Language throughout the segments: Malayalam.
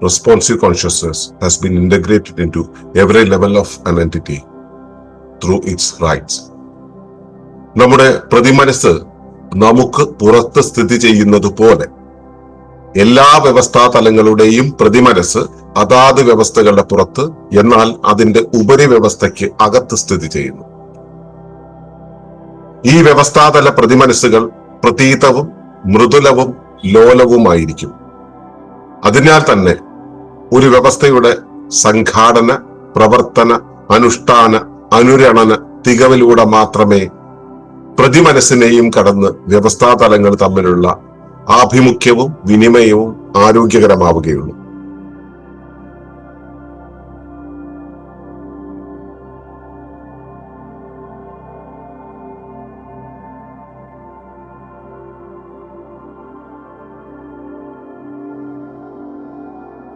responsive consciousness has been integrated into every level of an entity through its rights. നമ്മുടെ പ്രതിമനസ് നമുക്ക് പുറത്ത് സ്ഥിതി ചെയ്യുന്നത് പോലെ എല്ലാ വ്യവസ്ഥാ തലങ്ങളുടെയും പ്രതിമനസ് അതാത് വ്യവസ്ഥകളുടെ പുറത്ത് എന്നാൽ അതിന്റെ ഉപരിവ്യവസ്ഥയ്ക്ക് അകത്ത് സ്ഥിതി ചെയ്യുന്നു ഈ വ്യവസ്ഥാതല പ്രതിമനസ്സുകൾ പ്രതീതവും മൃദുലവും ലോലവുമായിരിക്കും അതിനാൽ തന്നെ ഒരു വ്യവസ്ഥയുടെ സംഘാടന പ്രവർത്തന അനുഷ്ഠാന അനുരണന തികവിലൂടെ മാത്രമേ പ്രതിമനസ്സിനെയും കടന്ന് വ്യവസ്ഥാതലങ്ങൾ തമ്മിലുള്ള ആഭിമുഖ്യവും വിനിമയവും ആരോഗ്യകരമാവുകയുള്ളൂ.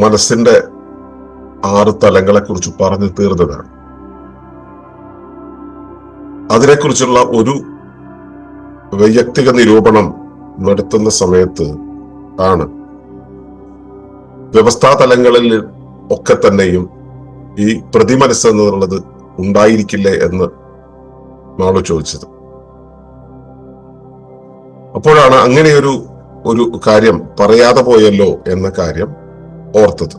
മനസ്സിന്റെ ആറ് തലങ്ങളെക്കുറിച്ച് പറഞ്ഞു തീർന്നതാണ്. അതിനെക്കുറിച്ചുള്ള ഒരു വൈയക്തിക നിരൂപണം നടത്തുന്ന സമയത്ത് ആണ് വ്യവസ്ഥാ തലങ്ങളിൽ ഒക്കെ തന്നെയും ഈ പ്രതിമനസ് എന്നുള്ളത് ഉണ്ടായിരിക്കില്ലേ എന്ന് മാളു ചോദിച്ചത്. അപ്പോഴാണ് അങ്ങനെയൊരു ഒരു കാര്യം പറയാതെ പോയല്ലോ എന്ന കാര്യം ഓർത്തത്.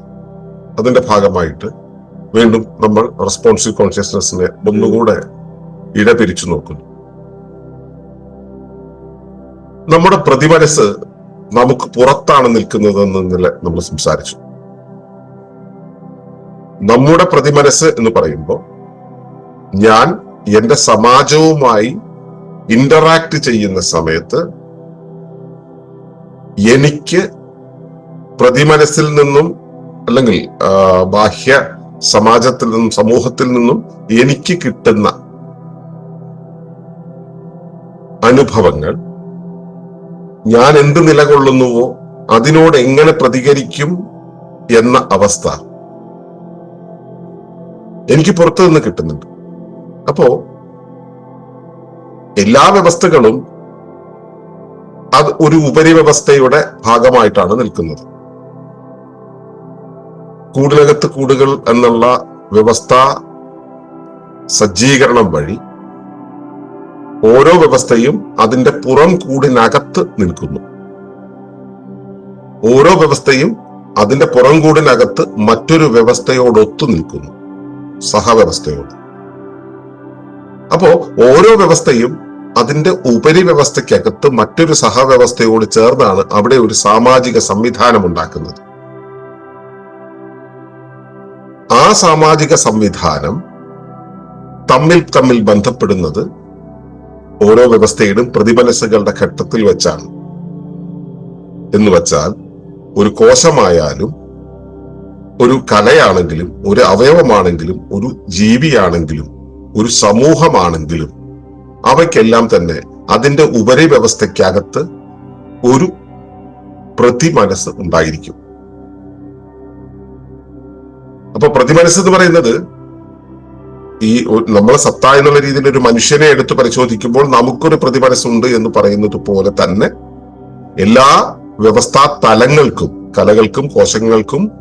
അതിന്റെ ഭാഗമായിട്ട് വീണ്ടും നമ്മൾ റെസ്പോൺസീവ് കോൺഷ്യസ്നെസ്സിനെ ഒന്നുകൂടെ ഇടപിരിച്ചു നോക്കുന്നു. നമ്മുടെ പ്രതിമനസ് നമുക്ക് പുറത്താണ് നിൽക്കുന്നത് ഇന്നലെ നമ്മൾ സംസാരിച്ചു. നമ്മുടെ പ്രതിമനസ് എന്ന് പറയുമ്പോൾ ഞാൻ എന്റെ സമാജവുമായി ഇന്ററാക്ട് ചെയ്യുന്ന സമയത്ത് എനിക്ക് പ്രതിമനസ്സിൽ നിന്നും അല്ലെങ്കിൽ ബാഹ്യ സമാജത്തിൽ നിന്നും സമൂഹത്തിൽ നിന്നും എനിക്ക് കിട്ടുന്ന അനുഭവങ്ങൾ ഞാൻ എന്ത് നിലകൊള്ളുന്നുവോ അതിനോട് എങ്ങനെ പ്രതികരിക്കും എന്ന അവസ്ഥ എനിക്ക് പുറത്തു നിന്ന് കിട്ടുന്നുണ്ട്. അപ്പോ എല്ലാ വ്യവസ്ഥകളും അത് ഒരു ഉപരിവ്യവസ്ഥയുടെ ഭാഗമായിട്ടാണ് നിൽക്കുന്നത്. കൂടിനകത്ത് കൂടുകൾ എന്നുള്ള വ്യവസ്ഥ സജ്ജീകരണം വഴി ഓരോ വ്യവസ്ഥയും അതിന്റെ പുറം കൂടിനകത്ത് നിൽക്കുന്നു. ഓരോ വ്യവസ്ഥയും അതിന്റെ പുറം കൂടിനകത്ത് മറ്റൊരു വ്യവസ്ഥയോടൊത്തു നിൽക്കുന്നു. സഹവ്യവസ്ഥയോട്. അപ്പോ ഓരോ വ്യവസ്ഥയും അതിന്റെ ഉപരി വ്യവസ്ഥയ്ക്കകത്ത് മറ്റൊരു സഹവ്യവസ്ഥയോട് ചേർന്നാണ് അവിടെ ഒരു സാമാജിക സംവിധാനം ഉണ്ടാക്കുന്നത്. ആ സാമാജിക സംവിധാനം തമ്മിൽ തമ്മിൽ ബന്ധപ്പെടുന്നത് ഓരോ വ്യവസ്ഥയുടെയും പ്രതിഫലസുകളുടെ ഘട്ടത്തിൽ വെച്ചാണ്. എന്ന് വെച്ചാൽ ഒരു കോശമായാലും ഒരു കലയാണെങ്കിലും ഒരു അവയവമാണെങ്കിലും ഒരു ജീവിയാണെങ്കിലും ഒരു സമൂഹമാണെങ്കിലും അവയ്ക്കെല്ലാം തന്നെ അതിന്റെ ഉപരിവ്യവസ്ഥയ്ക്കകത്ത് ഒരു പ്രതിമനസ് ഉണ്ടായിരിക്കും. അപ്പൊ പ്രതിമനസ് എന്ന് പറയുന്നത് ഈ നമ്മളെ സത്ത എന്നുള്ള രീതിയിൽ ഒരു മനുഷ്യനെ എടുത്ത് പരിശോധിക്കുമ്പോൾ നമുക്കൊരു പ്രതിമനസ്സുണ്ട് എന്ന് പറയുന്നത് പോലെ തന്നെ എല്ലാ വ്യവസ്ഥാ തലങ്ങൾക്കും കലകൾക്കും കോശങ്ങൾക്കും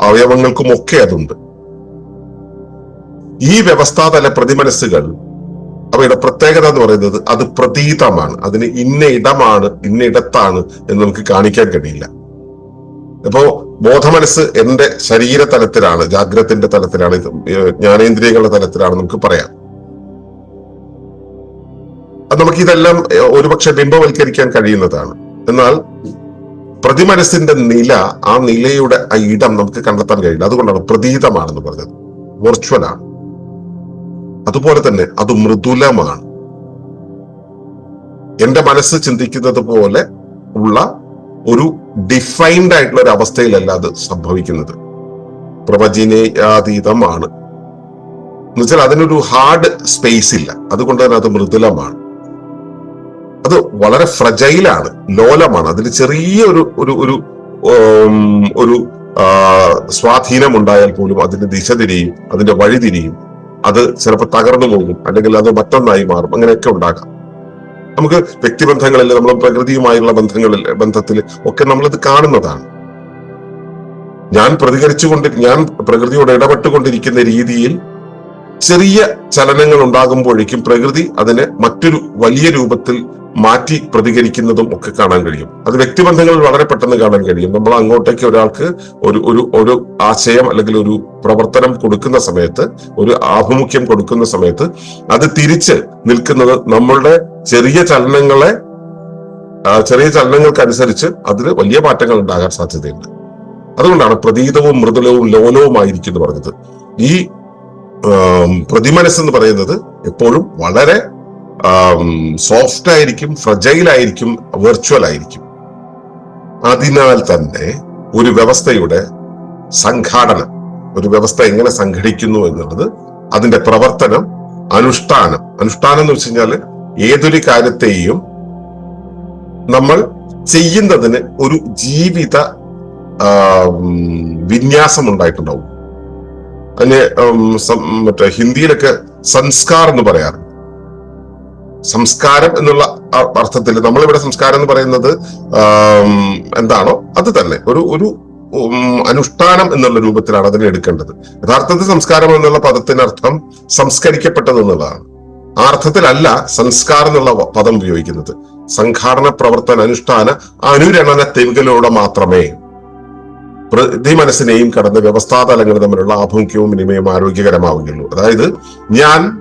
അവയവങ്ങൾക്കും ഒക്കെ അതുണ്ട്. ഈ വ്യവസ്ഥാതല പ്രതിമനസ്സുകൾ അവയുടെ പ്രത്യേകത എന്ന് പറയുന്നത് അത് പ്രതീതമാണ്. അതിന് ഇന്ന ഇടമാണ് ഇന്ന ഇടത്താണ് എന്ന് നമുക്ക് കാണിക്കാൻ കഴിയില്ല. ഇപ്പോ ബോധമനസ്സ് എന്റെ ശരീര തലത്തിലാണ് ജാഗ്രത്തിന്റെ തലത്തിലാണ് ജ്ഞാനേന്ദ്രിയങ്ങളുടെ തലത്തിലാണ് നമുക്ക് പറയാം. അത് നമുക്ക് ഇതെല്ലാം ഒരുപക്ഷെ ബിംബവൽക്കരിക്കാൻ കഴിയുന്നതാണ്. എന്നാൽ പ്രതിമനസിന്റെ നില ആ നിലയുടെ ആ ഇടം നമുക്ക് കണ്ടെത്താൻ കഴിയില്ല. അതുകൊണ്ടാണ് പ്രതീതമാണെന്ന് പറഞ്ഞത്. വെർച്വൽ ആണ്. അതുപോലെ തന്നെ അത് മൃദുലമാണ്. എന്റെ മനസ്സ് ചിന്തിക്കുന്നത് പോലെ ഉള്ള ഒരു ഡിഫൈൻഡ് ആയിട്ടുള്ള ഒരു അവസ്ഥയിലല്ല അത് സംഭവിക്കുന്നത്. പ്രവചനീയാതീതമാണ്. എന്നുവെച്ചാൽ അതിനൊരു ഹാർഡ് സ്പേസ് ഇല്ല. അതുകൊണ്ട് തന്നെ അത് മൃദുലമാണ്. അത് വളരെ ഫ്രജൈലാണ് ലോലമാണ്. അതിൽ ചെറിയ ഒരു ഒരു ഒരു ഒരു സ്വാധീനം ഉണ്ടായാൽ പോലും അതിന്റെ ദിശ തിരിയും അതിന്റെ വഴി തിരിയും. അത് ചിലപ്പോൾ തകർന്നു പോകും അല്ലെങ്കിൽ അത് മറ്റൊന്നായി മാറും. അങ്ങനെയൊക്കെ ഉണ്ടാകാം. നമുക്ക് വ്യക്തിബന്ധങ്ങളിൽ നമ്മൾ പ്രകൃതിയുമായുള്ള ബന്ധങ്ങളിൽ ബന്ധത്തിൽ ഒക്കെ നമ്മളിത് കാണുന്നതാണ്. ഞാൻ പ്രതികരിച്ചുകൊണ്ട് ഞാൻ പ്രകൃതിയോട് ഇടപെട്ടുകൊണ്ടിരിക്കുന്ന രീതിയിൽ ചെറിയ ചലനങ്ങൾ ഉണ്ടാകുമ്പോഴേക്കും പ്രകൃതി അതിനെ മറ്റൊരു വലിയ രൂപത്തിൽ മാറ്റി പ്രതികരിക്കുന്നതും ഒക്കെ കാണാൻ കഴിയും. അത് വ്യക്തിബന്ധങ്ങൾ വളരെ പെട്ടെന്ന് കാണാൻ കഴിയും. നമ്മൾ അങ്ങോട്ടേക്ക് ഒരാൾക്ക് ഒരു ഒരു ഒരു ആശയം അല്ലെങ്കിൽ ഒരു പ്രവർത്തനം കൊടുക്കുന്ന സമയത്ത് ഒരു ആഭിമുഖ്യം കൊടുക്കുന്ന സമയത്ത് അത് തിരിച്ച് നിൽക്കുന്നത് നമ്മളുടെ ചെറിയ ചലനങ്ങളെ ചെറിയ ചലനങ്ങൾക്കനുസരിച്ച് അതിന് വലിയ മാറ്റങ്ങൾ ഉണ്ടാകാൻ സാധ്യതയുണ്ട്. അതുകൊണ്ടാണ് പ്രതീതവും മൃദുലവും ലോലവുമായിരിക്കും എന്ന് പറഞ്ഞത്. ഈ പ്രതിമനസ് എന്ന് പറയുന്നത് എപ്പോഴും വളരെ സോഫ്റ്റ് ആയിരിക്കും ഫ്രജൈൽ ആയിരിക്കും വെർച്വൽ ആയിരിക്കും. അതിനാൽ തന്നെ ഒരു വ്യവസ്ഥയുടെ സംഘാടനം ഒരു വ്യവസ്ഥ എങ്ങനെ സംഘടിക്കുന്നു എന്നുള്ളത് അതിന്റെ പ്രവർത്തനം അനുഷ്ഠാനം. അനുഷ്ഠാനം എന്ന് വെച്ച് കഴിഞ്ഞാൽ ഏതൊരു കാര്യത്തെയും നമ്മൾ ചെയ്യുന്നതിന് ഒരു ജീവിത വിന്യാസം ഉണ്ടായിട്ടുണ്ടാവും. അതിന് മറ്റേ ഹിന്ദിയിലൊക്കെ സംസ്കാർ എന്ന് പറയാറുണ്ട്. സംസ്കാരം എന്നുള്ള അർത്ഥത്തിൽ നമ്മളിവിടെ സംസ്കാരം എന്ന് പറയുന്നത് എന്താണോ അത് തന്നെ. ഒരു ഒരു അനുഷ്ഠാനം എന്നുള്ള രൂപത്തിലാണ് അതിനെ എടുക്കേണ്ടത്. യഥാർത്ഥത്തിൽ സംസ്കാരം എന്നുള്ള പദത്തിനർത്ഥം സംസ്കരിക്കപ്പെട്ടത് എന്നുള്ളതാണ്. ആ അർത്ഥത്തിലല്ല സംസ്കാരം എന്നുള്ള പദം ഉപയോഗിക്കുന്നത്. സംഘാടന പ്രവർത്തന അനുഷ്ഠാന അനുരണന തെവുകളിലൂടെ മാത്രമേ പ്രതി മനസ്സിനെയും കടന്ന് വ്യവസ്ഥാതലങ്ങൾ തമ്മിലുള്ള ആഭിമുഖ്യവും വിനിമയവും ആരോഗ്യകരമാവുകയുള്ളൂ. അതായത് ഞാൻ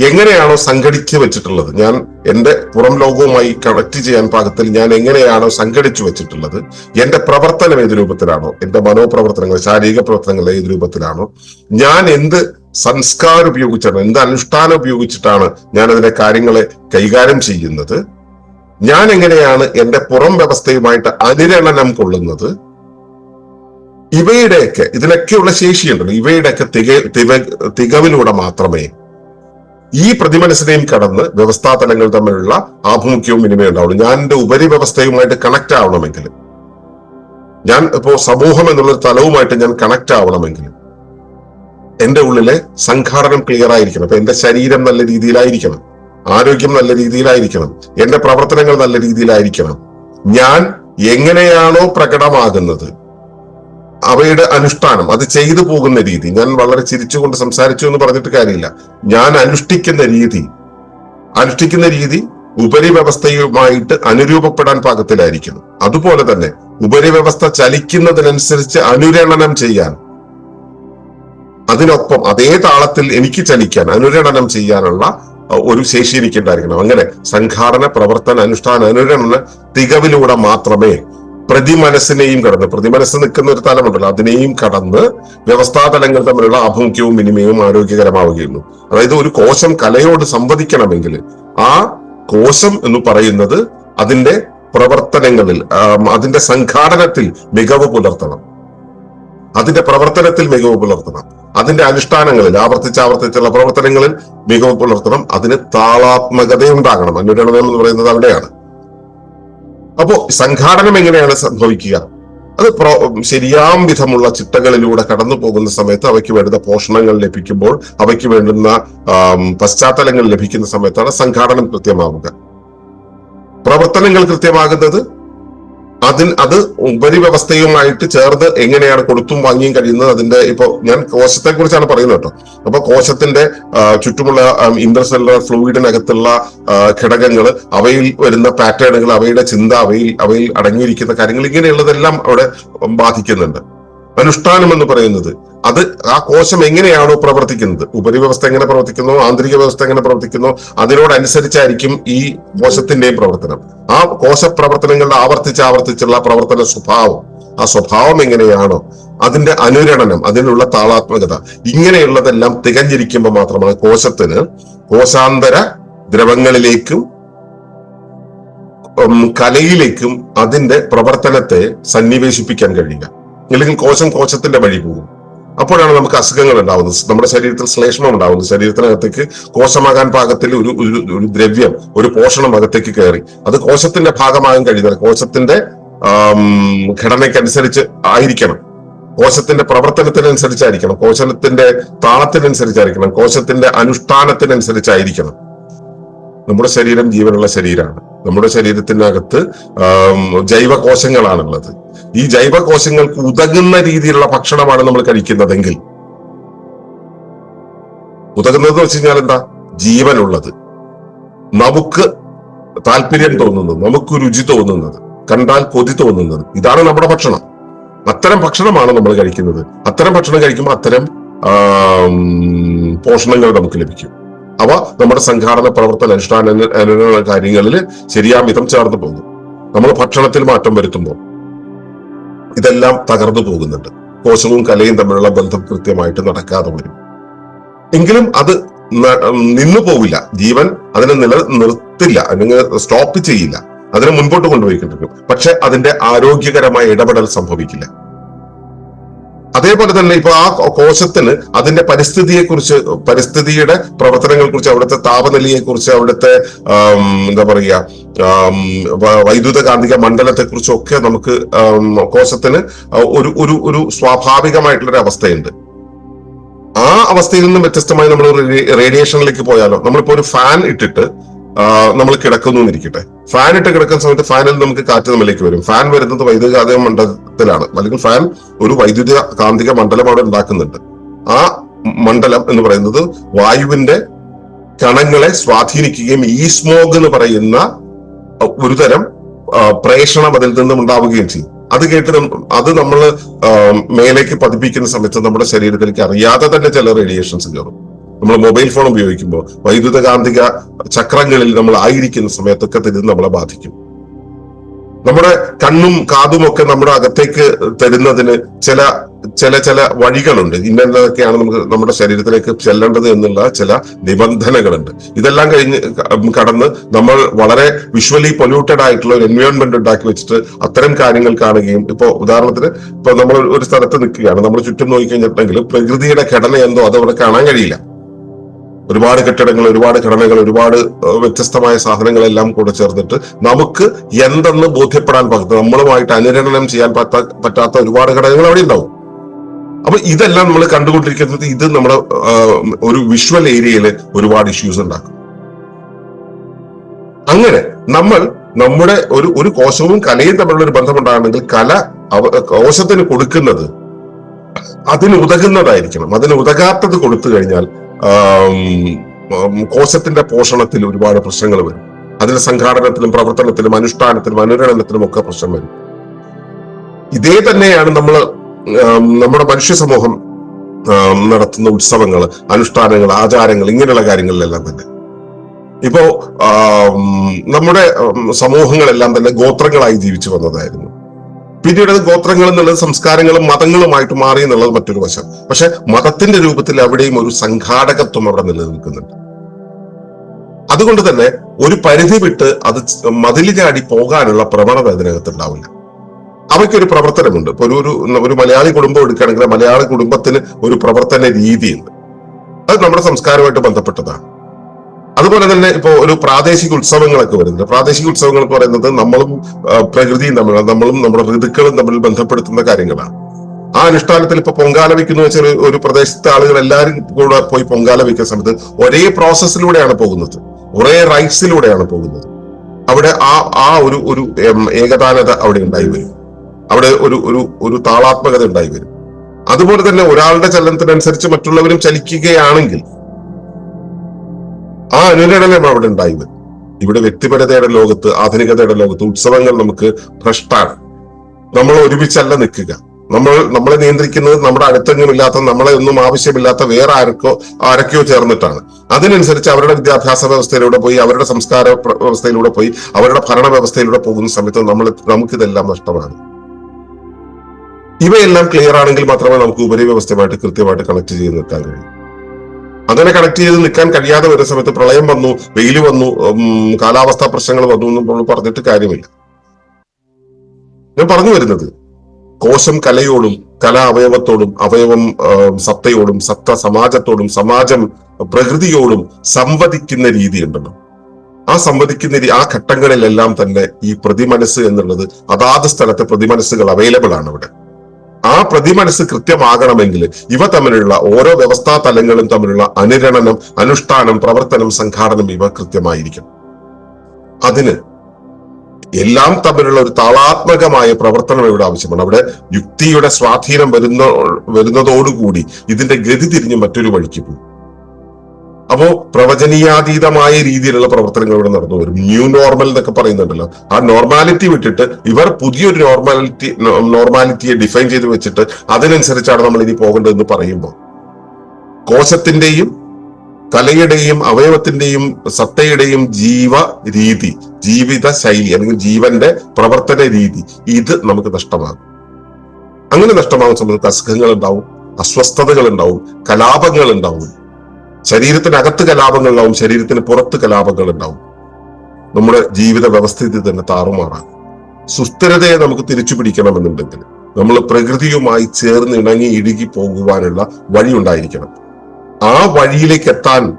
എങ്ങനെയാണോ സംഘടിച്ച് വെച്ചിട്ടുള്ളത്? ഞാൻ എന്റെ പുറം ലോകവുമായി കണക്ട് ചെയ്യാൻ പാകത്തിൽ ഞാൻ എങ്ങനെയാണോ സംഘടിച്ചു വെച്ചിട്ടുള്ളത്? എന്റെ പ്രവർത്തനം ഏത് രൂപത്തിലാണോ? എന്റെ മനോപ്രവർത്തനങ്ങൾ ശാരീരിക പ്രവർത്തനങ്ങൾ ഏത് രൂപത്തിലാണോ? ഞാൻ എന്ത് സംസ്കാരം ഉപയോഗിച്ചാണ് എന്ത് അനുഷ്ഠാനം ഉപയോഗിച്ചിട്ടാണ് ഞാൻ അതിലെ കാര്യങ്ങളെ കൈകാര്യം ചെയ്യുന്നത്? ഞാൻ എങ്ങനെയാണ് എന്റെ പുറം വ്യവസ്ഥയുമായിട്ട് അനുരണനം കൊള്ളുന്നത്? ഇവയുടെയൊക്കെ ഇതിനൊക്കെയുള്ള ശേഷിയുണ്ടല്ലോ. ഇവയുടെയൊക്കെ തിക തിക- തികവിലൂടെ മാത്രമേ ഈ പ്രതിമനസ്സിനെയും കടന്ന് വ്യവസ്ഥാതലങ്ങൾ തമ്മിലുള്ള ആഭിമുഖ്യവും വിനിമയം ഉണ്ടാവുള്ളൂ ഞാൻ എന്റെ ഉപരിവ്യവസ്ഥയുമായിട്ട് കണക്ട് ആവണമെങ്കിൽ ഞാൻ ഇപ്പോ സമൂഹം എന്നുള്ള തലവുമായിട്ട് ഞാൻ കണക്ട് ആവണമെങ്കിൽ എന്റെ ഉള്ളിലെ സംഘാടനം ക്ലിയർ ആയിരിക്കണം. അപ്പൊ എന്റെ ശരീരം നല്ല രീതിയിലായിരിക്കണം. ആരോഗ്യം നല്ല രീതിയിലായിരിക്കണം. എന്റെ പ്രവർത്തനങ്ങൾ നല്ല രീതിയിലായിരിക്കണം. ഞാൻ എങ്ങനെയാണോ പ്രകടമാകുന്നത് അവയുടെ അനുഷ്ഠാനം അത് ചെയ്തു പോകുന്ന രീതി. ഞാൻ വളരെ ചിരിച്ചുകൊണ്ട് സംസാരിച്ചു എന്ന് പറഞ്ഞിട്ട് കാര്യമില്ല. ഞാൻ അനുഷ്ഠിക്കുന്ന രീതി അനുഷ്ഠിക്കുന്ന രീതി ഉപരിവ്യവസ്ഥയുമായിട്ട് അനുരൂപപ്പെടാൻ പാകത്തിലായിരിക്കുന്നു അതുപോലെ തന്നെ ഉപരിവ്യവസ്ഥ ചലിക്കുന്നതിനനുസരിച്ച് അനുരണനം ചെയ്യാൻ അതിനൊപ്പം അതേ താളത്തിൽ എനിക്ക് ചലിക്കാൻ അനുരണനം ചെയ്യാനുള്ള ഒരു ശേഷി എനിക്കുണ്ടായിരിക്കണം. അങ്ങനെ സംഘാടന പ്രവർത്തന അനുഷ്ഠാന അനുരണന തികവിലൂടെ മാത്രമേ പ്രതിമനസ്സിനെയും കടന്ന് പ്രതിമനസ് നിൽക്കുന്ന ഒരു തലമുണ്ടല്ലോ അതിനെയും കടന്ന് വ്യവസ്ഥാതലങ്ങൾ തമ്മിലുള്ള ആഭിമുഖ്യവും വിനിമയവും ആരോഗ്യകരമാവുകയുള്ളൂ. അതായത് ഒരു കോശം കലയോട് സംവദിക്കണമെങ്കിൽ ആ കോശം എന്ന് പറയുന്നത് അതിന്റെ പ്രവർത്തനങ്ങളിൽ അതിന്റെ സംഘാടനത്തിൽ മികവ് പുലർത്തണം. അതിന്റെ പ്രവർത്തനത്തിൽ മികവ് പുലർത്തണം. അതിന്റെ അനുഷ്ഠാനങ്ങളിൽ ആവർത്തിച്ച് ആവർത്തിച്ചുള്ള പ്രവർത്തനങ്ങളിൽ മികവ് പുലർത്തണം. അതിന് താളാത്മകത ഉണ്ടാകണം അനുരണനം എന്ന് പറയുന്നത് അവിടെയാണ്. അപ്പോ സംഘാടനം എങ്ങനെയാണ് സംഭവിക്കുക? അത് പ്രോ ശരിയാം വിധമുള്ള ചിട്ടകളിലൂടെ കടന്നു പോകുന്ന സമയത്ത് അവയ്ക്ക് വേണ്ട പോഷണങ്ങൾ ലഭിക്കുമ്പോൾ അവയ്ക്ക് വേണ്ടുന്ന പശ്ചാത്തലങ്ങൾ ലഭിക്കുന്ന സമയത്താണ് സംഘാടനം കൃത്യമാവുക. പ്രവർത്തനങ്ങൾ കൃത്യമാകുന്നത് അതിന് അത് ഉപരിവ്യവസ്ഥയുമായിട്ട് ചേർന്ന് എങ്ങനെയാണ് കൊടുത്തും വാങ്ങിയും കഴിയുന്നത് അതിന്റെ ഇപ്പൊ ഞാൻ കോശത്തെ കുറിച്ചാണ് പറയുന്നത് കേട്ടോ. അപ്പൊ കോശത്തിന്റെ ചുറ്റുമുള്ള ഇന്റർസെല്ലുലർ ഫ്ലൂയിഡിനകത്തുള്ള ഘടകങ്ങൾ അവയിൽ വരുന്ന പാറ്റേണുകൾ അവയുടെ ചിന്ത അവയിൽ അവയിൽ അടങ്ങിയിരിക്കുന്ന കാര്യങ്ങൾ ഇങ്ങനെയുള്ളതെല്ലാം അവിടെ ബാധിക്കുന്നുണ്ട്. അനുഷ്ഠാനം എന്ന് പറയുന്നത്. അത് ആ കോശം എങ്ങനെയാണോ പ്രവർത്തിക്കുന്നത്? ഉപരിവ്യവസ്ഥ എങ്ങനെ പ്രവർത്തിക്കുന്നു? ആന്തരിക വ്യവസ്ഥ എങ്ങനെ പ്രവർത്തിക്കുന്നു? അതിനോടനുസരിച്ചായിരിക്കും ഈ കോശത്തിന്റെയും പ്രവർത്തനം. ആ കോശ പ്രവർത്തനങ്ങളുടെ ആവർത്തിച്ച് ആവർത്തിച്ചുള്ള പ്രവർത്തന സ്വഭാവം ആ സ്വഭാവം എങ്ങനെയാണോ അതിന്റെ അനുരണനം അതിനുള്ള താളാത്മകത ഇങ്ങനെയുള്ളതെല്ലാം തികഞ്ഞിരിക്കുമ്പോൾ മാത്രമാണ് കോശത്തിന് കോശാന്തര ദ്രവങ്ങളിലേക്കും കലയിലേക്കും അതിന്റെ പ്രവർത്തനത്തെ സന്നിവേശിപ്പിക്കാൻ കഴിയുക അല്ലെങ്കിൽ കോശം കോശത്തിന്റെ വഴി പോകും. അപ്പോഴാണ് നമുക്ക് അസുഖങ്ങൾ ഉണ്ടാവുന്നത്. നമ്മുടെ ശരീരത്തിൽ ശ്ലേഷ്മം ഉണ്ടാവുന്നത്. ശരീരത്തിനകത്തേക്ക് കോശമാകാൻ പാകത്തിൽ ഒരു ഒരു ദ്രവ്യം ഒരു പോഷണം അകത്തേക്ക് കയറി. അത് കോശത്തിന്റെ ഭാഗമാകാൻ കഴിയുന്നത് കോശത്തിന്റെ ഘടനയ്ക്കനുസരിച്ച് ആയിരിക്കണം. കോശത്തിന്റെ പ്രവർത്തനത്തിനനുസരിച്ചായിരിക്കണം. കോശത്തിന്റെ താളത്തിനനുസരിച്ചായിരിക്കണം. കോശത്തിന്റെ അനുഷ്ഠാനത്തിനനുസരിച്ചായിരിക്കണം. നമ്മുടെ ശരീരം ജീവനുള്ള ശരീരമാണ്. നമ്മുടെ ശരീരത്തിനകത്ത് ജൈവകോശങ്ങളാണുള്ളത്. ഈ ജൈവകോശങ്ങൾക്ക് ഉതകുന്ന രീതിയിലുള്ള ഭക്ഷണമാണ് നമ്മൾ കഴിക്കുന്നതെങ്കിൽ. ഉതകുന്നത് വെച്ച് കഴിഞ്ഞാൽ എന്താ? ജീവനുള്ളത്. നമുക്ക് താല്പര്യം തോന്നുന്നത് നമുക്ക് രുചി തോന്നുന്നത് കണ്ടാൽ കൊതി തോന്നുന്നത് ഇതാണ് നമ്മുടെ ഭക്ഷണം. അത്തരം ഭക്ഷണമാണ് നമ്മൾ കഴിക്കുന്നത്. അത്തരം ഭക്ഷണം കഴിക്കുമ്പോൾ അത്തരം പോഷണങ്ങൾ നമുക്ക് ലഭിക്കും. അവ നമ്മുടെ സംഘാടന പ്രവർത്തന അനുഷ്ഠാന കാര്യങ്ങളിൽ ശരിയാം വിധം ചേർന്ന് പോകും. നമ്മൾ ഭക്ഷണത്തിൽ മാറ്റം വരുത്തുമ്പോൾ. ഇതെല്ലാം തകർന്നു പോകുന്നുണ്ട്. കോശവും കലയും തമ്മിലുള്ള ബന്ധം കൃത്യമായിട്ട് നടക്കാതെ വരും. എങ്കിലും അത് നിന്നു പോവില്ല. ജീവൻ അതിനെ നില നിർത്തില്ല. അല്ലെങ്കിൽ സ്റ്റോപ്പ് ചെയ്യില്ല. അതിനെ മുൻപോട്ട് കൊണ്ടുപോയിക്കൊണ്ടിരിക്കും. പക്ഷെ അതിന്റെ ആരോഗ്യകരമായ ഇടപെടൽ സംഭവിക്കില്ല. അതേപോലെ തന്നെ ഇപ്പൊ ആ കോശത്തിന് അതിന്റെ പരിസ്ഥിതിയെ കുറിച്ച് പരിസ്ഥിതിയുടെ പ്രവർത്തനങ്ങളെ കുറിച്ച് അവിടുത്തെ താപനിലയെ കുറിച്ച് അവിടുത്തെ എന്താ പറയുക വൈദ്യുത കാന്തിക മണ്ഡലത്തെ കുറിച്ചൊക്കെ നമുക്ക് കോശത്തിന് ഒരു ഒരു ഒരു സ്വാഭാവികമായിട്ടുള്ള ഒരു അവസ്ഥയുണ്ട്. ആ അവസ്ഥയിൽ നിന്നും വ്യത്യസ്തമായി നമ്മൾ റേഡിയേഷനിലേക്ക് പോയാലോ നമ്മളിപ്പോ ഒരു ഫാൻ ഇട്ടിട്ട് നമ്മൾ കിടക്കുന്നു എന്നിരിക്കട്ടെ ഫാൻ ഇട്ട് കിടക്കുന്ന സമയത്ത് ഫാനിൽ നമുക്ക് കാറ്റ് നമ്മളിലേക്ക് വരും. ഫാൻ വരുന്നത് വൈദ്യുത കാന്തിക മണ്ഡലത്തിലാണ്. അല്ലെങ്കിൽ ഫാൻ ഒരു വൈദ്യുത കാന്തിക മണ്ഡലം അവിടെ ഉണ്ടാക്കുന്നുണ്ട്. ആ മണ്ഡലം എന്ന് പറയുന്നത് വായുവിന്റെ കണങ്ങളെ സ്വാധീനിക്കുകയും ഈ സ്മോഗ് എന്ന് പറയുന്ന ഒരുതരം പ്രേഷണം അതിൽ നിന്നും ഉണ്ടാവുകയും ചെയ്യും. അത് കേട്ട് അത് നമ്മൾ മേലേക്ക് പതിപ്പിക്കുന്ന സമയത്ത് നമ്മുടെ ശരീരത്തിലേക്ക് അറിയാതെ തന്നെ ചില റേഡിയേഷൻസ് കയറും. നമ്മൾ മൊബൈൽ ഫോൺ ഉപയോഗിക്കുമ്പോൾ വൈദ്യുതകാന്തിക ചക്രങ്ങളിൽ നമ്മൾ ആയിരിക്കുന്ന സമയത്തൊക്കെ തരുന്ന നമ്മളെ ബാധിക്കും. നമ്മുടെ കണ്ണും കാതും ഒക്കെ നമ്മുടെ അകത്തേക്ക് തരുന്നതിന് ചില ചില ചില വഴികളുണ്ട്. ഇന്നതൊക്കെയാണ് നമുക്ക് നമ്മുടെ ശരീരത്തിലേക്ക് ചെല്ലേണ്ടത് എന്നുള്ള ചില നിബന്ധനകളുണ്ട്. ഇതെല്ലാം കഴിഞ്ഞ് കടന്ന് നമ്മൾ വളരെ വിഷ്വലി പൊല്യൂട്ടഡ് ആയിട്ടുള്ള ഒരു എൻവയോൺമെന്റ് ഉണ്ടാക്കി വെച്ചിട്ട് അത്തരം കാര്യങ്ങൾ കാണുകയും ഇപ്പൊ ഉദാഹരണത്തിന് ഇപ്പൊ നമ്മൾ ഒരു സ്ഥലത്ത് നിൽക്കുകയാണ്. നമ്മൾ ചുറ്റും നോക്കിക്കഴിഞ്ഞിട്ടുണ്ടെങ്കിൽ പ്രകൃതിയുടെ ഘടന എന്തോ അതവിടെ കാണാൻ കഴിയില്ല. ഒരുപാട് കെട്ടിടങ്ങൾ ഒരുപാട് ഘടനകൾ ഒരുപാട് വ്യത്യസ്തമായ സാധനങ്ങളെല്ലാം കൂടെ ചേർന്നിട്ട് നമുക്ക് എന്തെന്ന് ബോധ്യപ്പെടാൻ പറ്റും നമ്മളുമായിട്ട് അനുരണനം ചെയ്യാൻ പറ്റാ പറ്റാത്ത ഒരുപാട് ഘടകങ്ങൾ അവിടെ ഉണ്ടാവും. അപ്പൊ ഇതെല്ലാം നമ്മൾ കണ്ടുകൊണ്ടിരിക്കുന്നത് ഇത് നമ്മുടെ ഒരു വിഷ്വൽ ഏരിയയിൽ ഒരുപാട് ഇഷ്യൂസ് ഉണ്ടാക്കും. അങ്ങനെ നമ്മൾ നമ്മുടെ ഒരു ഒരു കോശവും കലയും തമ്മിലുള്ള ഒരു ബന്ധമുണ്ടാകണമെങ്കിൽ കല കോശത്തിന് കൊടുക്കുന്നത് അതിന് ഉതകുന്നതായിരിക്കണം. അതിന് ഉതകാത്തത് കൊടുത്തു കഴിഞ്ഞാൽ കോശത്തിന്റെ പോഷണത്തിൽ ഒരുപാട് പ്രശ്നങ്ങൾ വരും. അതിന്റെ സംഘാടനത്തിലും പ്രവർത്തനത്തിലും അനുഷ്ഠാനത്തിലും അനുരണനത്തിലും ഒക്കെ പ്രശ്നം വരും. ഇതേ തന്നെയാണ് നമ്മൾ നമ്മുടെ മനുഷ്യ സമൂഹം നടത്തുന്ന ഉത്സവങ്ങൾ അനുഷ്ഠാനങ്ങൾ ആചാരങ്ങൾ ഇങ്ങനെയുള്ള കാര്യങ്ങളിലെല്ലാം തന്നെ. ഇപ്പോ നമ്മുടെ സമൂഹങ്ങളെല്ലാം തന്നെ ഗോത്രങ്ങളായി ജീവിച്ചു വന്നതായിരുന്നു. പിന്നീട് ഗോത്രങ്ങൾ എന്നുള്ളത് സംസ്കാരങ്ങളും മതങ്ങളുമായിട്ട് മാറി എന്നുള്ളത് മറ്റൊരു വശം. പക്ഷെ മതത്തിന്റെ രൂപത്തിൽ അവിടെയും ഒരു സംഘാടകത്വം അവിടെ നിലനിൽക്കുന്നുണ്ട്. അതുകൊണ്ട് തന്നെ ഒരു പരിധി വിട്ട് അത് മതിലിനാടി പോകാനുള്ള പ്രവണത അതിനകത്ത് ഉണ്ടാവില്ല. അവയ്ക്കൊരു പ്രവർത്തനമുണ്ട്. ഇപ്പൊ ഒരു ഒരു ഒരു മലയാളി കുടുംബം എടുക്കുകയാണെങ്കിൽ മലയാളി കുടുംബത്തിന് ഒരു പ്രവർത്തന രീതിയുണ്ട്. അത് നമ്മുടെ സംസ്കാരമായിട്ട് ബന്ധപ്പെട്ടതാണ്. അതുപോലെ തന്നെ ഇപ്പോ ഒരു പ്രാദേശിക ഉത്സവങ്ങളൊക്കെ വരുന്നുണ്ട് പ്രാദേശിക ഉത്സവങ്ങൾ എന്ന് പറയുന്നത് നമ്മളും പ്രകൃതിയും തമ്മിൽ നമ്മളും നമ്മുടെ ഋതുക്കളും തമ്മിൽ ബന്ധപ്പെടുത്തുന്ന കാര്യങ്ങളാണ്. ആ അനുഷ്ഠാനത്തിൽ ഇപ്പൊ പൊങ്കാല വെക്കുന്ന വെച്ചാൽ ഒരു- പ്രദേശത്തെ ആളുകൾ എല്ലാവരും കൂടെ പോയി പൊങ്കാല വെക്കുന്ന സമയത്ത് ഒരേ പ്രോസസ്സിലൂടെയാണ് പോകുന്നത്. ഒരേ റൈറ്റ്സിലൂടെയാണ് പോകുന്നത്. അവിടെ ആ ആ ഒരു ഒരു ഏകതാനത അവിടെ ഉണ്ടായി വരും. അവിടെ ഒരു ഒരു ഒരു താളാത്മകത ഉണ്ടായി വരും. അതുപോലെ തന്നെ ഒരാളുടെ ചലനത്തിനനുസരിച്ച് മറ്റുള്ളവരും ചലിക്കുകയാണെങ്കിൽ ആ അനുരണനം അവിടെ ഉണ്ടായി വരും ഇവിടെ വ്യക്തിപരതയുടെ ലോകത്ത് ആധുനികതയുടെ ലോകത്ത് ഉത്സവങ്ങൾ നമുക്ക് ഭ്രഷ്ടാണ്. നമ്മൾ ഒരുമിച്ചല്ല നിൽക്കുക. നമ്മൾ നമ്മളെ നിയന്ത്രിക്കുന്നത് നമ്മുടെ അടുത്തെങ്ങും ഇല്ലാത്ത നമ്മളെ ഒന്നും ആവശ്യമില്ലാത്ത വേറെ ആർക്കോ ആരൊക്കെയോ ചേർന്നിട്ടാണ്. അതിനനുസരിച്ച് അവരുടെ വിദ്യാഭ്യാസ വ്യവസ്ഥയിലൂടെ പോയി അവരുടെ സംസ്കാര വ്യവസ്ഥയിലൂടെ പോയി അവരുടെ ഭരണ വ്യവസ്ഥയിലൂടെ പോകുന്ന സമയത്ത് നമ്മൾ നമുക്കിതെല്ലാം നഷ്ടമാണ്. ഇവയെല്ലാം ക്ലിയർ ആണെങ്കിൽ മാത്രമേ നമുക്ക് ഉപരിവ്യവസ്ഥയുമായിട്ട് കൃത്യമായിട്ട് കണക്ട് ചെയ്ത് നിൽക്കാൻ കഴിയൂ. അങ്ങനെ കണക്ട് ചെയ്ത് നിൽക്കാൻ കഴിയാതെ വരുന്ന സമയത്ത് പ്രളയം വന്നു വെയിൽ വന്നു കാലാവസ്ഥാ പ്രശ്നങ്ങൾ വന്നു എന്ന് പറഞ്ഞിട്ട് കാര്യമില്ല. ഞാൻ പറഞ്ഞു വരുന്നത് കോശം കലയോടും കല അവയവത്തോടും അവയവം സത്തയോടും സത്ത സമാജത്തോടും സമാജം പ്രകൃതിയോടും സംവദിക്കുന്ന രീതിയുണ്ടല്ലോ. ആ സംവദിക്കുന്ന ആ ഘട്ടങ്ങളിലെല്ലാം തന്നെ ഈ പ്രതിമനസ് എന്നുള്ളത് അതാത് സ്ഥലത്തെ പ്രതിമനസ്സുകൾ അവൈലബിൾ ആണ് അവിടെ. ആ പ്രതിമനസ് കൃത്യമാകണമെങ്കിൽ ഇവ തമ്മിലുള്ള ഓരോ വ്യവസ്ഥാ തലങ്ങളും തമ്മിലുള്ള അനുരണനം അനുഷ്ഠാനം പ്രവർത്തനം സംഘാടനം ഇവ കൃത്യമായിരിക്കും അതിന് എല്ലാം തമ്മിലുള്ള ഒരു താളാത്മകമായ പ്രവർത്തനം ഇവിടെ ആവശ്യമാണ്. അവിടെ യുക്തിയുടെ സ്വാധീനം വരുന്ന വരുന്നതോടുകൂടി ഇതിന്റെ ഗതി തിരിഞ്ഞ് മറ്റൊരു വഴിക്ക് പോകും. അപ്പോ പ്രവചനീയാതീതമായ രീതിയിലുള്ള പ്രവർത്തനങ്ങൾ ഇവിടെ നടന്നു വരും. ന്യൂ നോർമൽ എന്നൊക്കെ പറയുന്നുണ്ടല്ലോ. ആ നോർമാലിറ്റി വിട്ടിട്ട് ഇവർ പുതിയൊരു നോർമാലിറ്റി നോർമാലിറ്റിയെ ഡിഫൈൻ ചെയ്ത് വെച്ചിട്ട് അതിനനുസരിച്ചാണ് നമ്മൾ ഇനി പോകേണ്ടതെന്ന് പറയുമ്പോൾ കോശത്തിന്റെയും കലയുടെയും അവയവത്തിന്റെയും സത്തയുടെയും ജീവ രീതി ജീവിത ശൈലി അല്ലെങ്കിൽ ജീവന്റെ പ്രവർത്തന രീതി ഇത് നമുക്ക് നഷ്ടമാകും. അങ്ങനെ നഷ്ടമാകുന്ന സമയത്ത് അസുഖങ്ങൾ ഉണ്ടാവും അസ്വസ്ഥതകൾ ഉണ്ടാവും കലാപങ്ങൾ ഉണ്ടാവും ശരീരത്തിനകത്ത് കലാപങ്ങൾ ഉണ്ടാവും ശരീരത്തിന് പുറത്ത് കലാപങ്ങൾ ഉണ്ടാവും നമ്മുടെ ജീവിത വ്യവസ്ഥിതി തന്നെ താറുമാറാകും സുസ്ഥിരതയെ നമുക്ക് തിരിച്ചു പിടിക്കണമെന്നുണ്ടെങ്കിൽ നമ്മൾ പ്രകൃതിയുമായി ചേർന്ന് ഇണങ്ങി ഇഴുകി പോകുവാനുള്ള വഴി ഉണ്ടായിരിക്കണം. ആ വഴിയിലേക്ക് എത്താൻ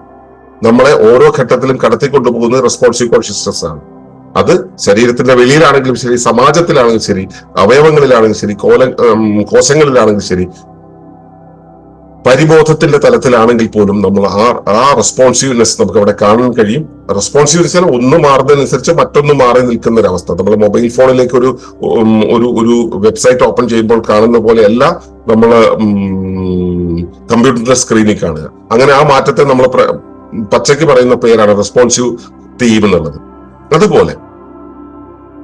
നമ്മളെ ഓരോ ഘട്ടത്തിലും കടത്തിക്കൊണ്ടുപോകുന്നത് റെസ്പോൺസീവ് കോൺഷ്യസ്നസ് ആണ്. അത് ശരീരത്തിന്റെ വെളിയിലാണെങ്കിലും ശരി സമാജത്തിലാണെങ്കിലും ശരി അവയവങ്ങളിലാണെങ്കിലും ശരി കോല കോശങ്ങളിലാണെങ്കിലും ശരി പരിബോധത്തിന്റെ തലത്തിലാണെങ്കിൽ പോലും നമ്മൾ ആ ആ റെസ്പോൺസീവ്നെസ് നമുക്ക് അവിടെ കാണാൻ കഴിയും. റെസ്പോൺസീവ്നെസ് ഒന്ന് മാറുന്നതിനനുസരിച്ച് മറ്റൊന്ന് മാറി നിൽക്കുന്ന ഒരു അവസ്ഥ നമ്മൾ മൊബൈൽ ഫോണിലേക്ക് ഒരു ഒരു ഒരു വെബ്സൈറ്റ് ഓപ്പൺ ചെയ്യുമ്പോൾ കാണുന്ന പോലെയല്ല നമ്മൾ കമ്പ്യൂട്ടറിന്റെ സ്ക്രീനിൽ കാണുക. അങ്ങനെ ആ മാറ്റത്തെ നമ്മൾ പച്ചയ്ക്ക് പറയുന്ന പേരാണ് റെസ്പോൺസീവ് തീം എന്നുള്ളത്. അതുപോലെ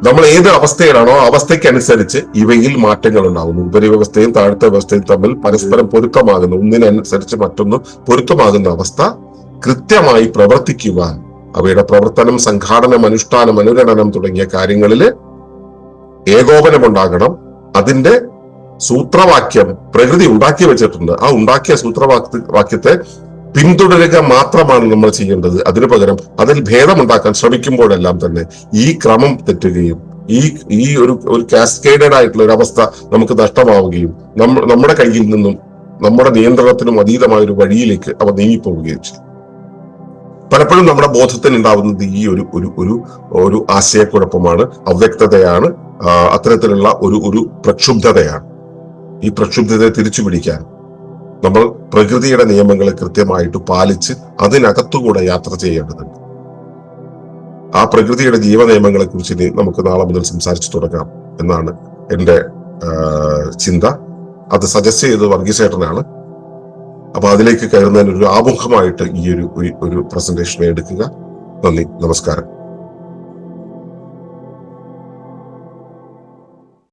നമ്മൾ ഏത് അവസ്ഥയിലാണോ ആ അവസ്ഥയ്ക്കനുസരിച്ച് ഇവയിൽ മാറ്റങ്ങൾ ഉണ്ടാകുന്നു. ഉപരിവ്യവസ്ഥയും താഴത്തെ വ്യവസ്ഥയും തമ്മിൽ പരസ്പരം പൊരുത്തമാകുന്ന. ഒന്നിനനുസരിച്ച് മറ്റൊന്ന് പൊരുത്തമാകുന്ന അവസ്ഥ കൃത്യമായി പ്രവർത്തിക്കുവാൻ അവയുടെ പ്രവർത്തനം സംഘാടനം അനുഷ്ഠാനം അനുരണനം തുടങ്ങിയ കാര്യങ്ങളിൽ ഏകോപനം ഉണ്ടാകണം അതിന്റെ സൂത്രവാക്യം പ്രകൃതി ഉണ്ടാക്കി വെച്ചിട്ടുണ്ട്. ആ ഉണ്ടാക്കിയ സൂത്രവാക്യ വാക്യത്തെ പിന്തുടരുക മാത്രമാണ് നമ്മൾ ചെയ്യേണ്ടത്. അതിനു പകരം അതിൽ ഭേദമുണ്ടാക്കാൻ ശ്രമിക്കുമ്പോഴെല്ലാം തന്നെ ഈ ക്രമം തെറ്റുകയും ഈ ഈ ഒരു ഒരു കാസ്കേഡഡ് ആയിട്ടുള്ള ഒരു അവസ്ഥ നമുക്ക് നഷ്ടമാവുകയും നമ്മ നമ്മുടെ കയ്യിൽ നിന്നും നമ്മുടെ നിയന്ത്രണത്തിനും അതീതമായ ഒരു വഴിയിലേക്ക് അവ നീങ്ങിപ്പോവുകയും ചെയ്യും. പലപ്പോഴും നമ്മുടെ ബോധത്തിന് ഉണ്ടാവുന്നത് ഈ ഒരു ഒരു ഒരു ഒരു ആശയക്കുഴപ്പമാണ് അവ്യക്തതയാണ് അത്തരത്തിലുള്ള ഒരു ഒരു പ്രക്ഷുബ്ധതയാണ്. ഈ പ്രക്ഷുബ്ധതയെ തിരിച്ചു പിടിക്കാൻ നമ്മൾ പ്രകൃതിയുടെ നിയമങ്ങളെ കൃത്യമായിട്ട് പാലിച്ച് അതിനകത്തുകൂടെ യാത്ര ചെയ്യേണ്ടതുണ്ട്. ആ പ്രകൃതിയുടെ ജീവനിയമങ്ങളെ കുറിച്ച് ഇനി നമുക്ക് നാളെ മുതൽ സംസാരിച്ചു തുടങ്ങാം എന്നാണ് എന്റെ ചിന്ത. അത് സജസ്റ്റ് ചെയ്തത് വർഗീസേട്ടനാണ്. അപ്പൊ അതിലേക്ക് കയറുന്നതിന് ഒരു ആമുഖമായിട്ട് ഈ ഒരു ഒരു- പ്രസന്റേഷൻ എടുക്കുക. നന്ദി നമസ്കാരം.